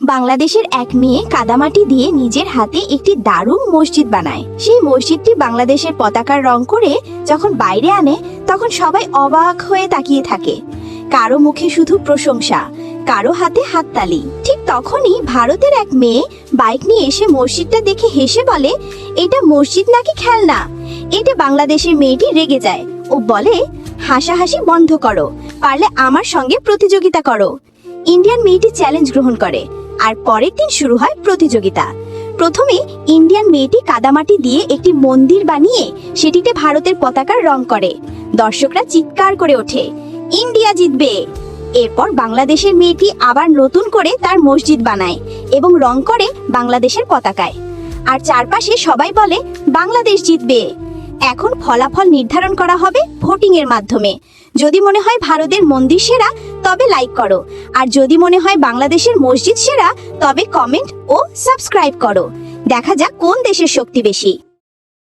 বাংলাদেশের এক মেয়ে কাদামাটি দিয়ে নিজের হাতে একটি দারুণ মসজিদ বানায়। সেই মসজিদটি বাংলাদেশের পতাকার রং করে যখন বাইরে আনে, তখন সবাই অবাক হয়ে তাকিয়ে থাকে। কারও মুখে শুধু প্রশংসা, কারও হাতে হাততালি। ঠিক তখনই ভারতের এক মেয়ে বাইক নিয়ে এসে মসজিদটা দেখে হেসে বলে, এটা মসজিদ নাকি খেলনা? এটা বাংলাদেশের মেয়েটি রেগে যায়। ও বলে, হাসাহাসি বন্ধ করো, পারলে আমার সঙ্গে প্রতিযোগিতা করো। ইন্ডিয়ান মেয়েটি চ্যালেঞ্জ গ্রহণ করে। আর পরের দিন শুরু হয় প্রতিযোগিতা। প্রথমে ইন্ডিয়ান মেয়েটি কাদামাটি দিয়ে একটি মন্দির বানিয়ে সেটিতে ভারতের পতাকার রং করে। দর্শকরা চিৎকার করে ওঠে, ইন্ডিয়া জিতবে! এরপর বাংলাদেশের মেয়েটি আবার নতুন করে তার মসজিদ বানায় এবং রং করে বাংলাদেশের পতাকায়। আর চারপাশে সবাই বলে, বাংলাদেশ জিতবে! এখন ফলাফল নির্ধারণ করা হবে ভোটিং এর মাধ্যমে। যদি মনে হয় ভারতের মন্দির সেরা, তবে লাইক করো। আর যদি মনে হয় বাংলাদেশের মসজিদ সেরা, তবে কমেন্ট ও সাবস্ক্রাইব করো। দেখা যাক কোন দেশের শক্তি বেশি।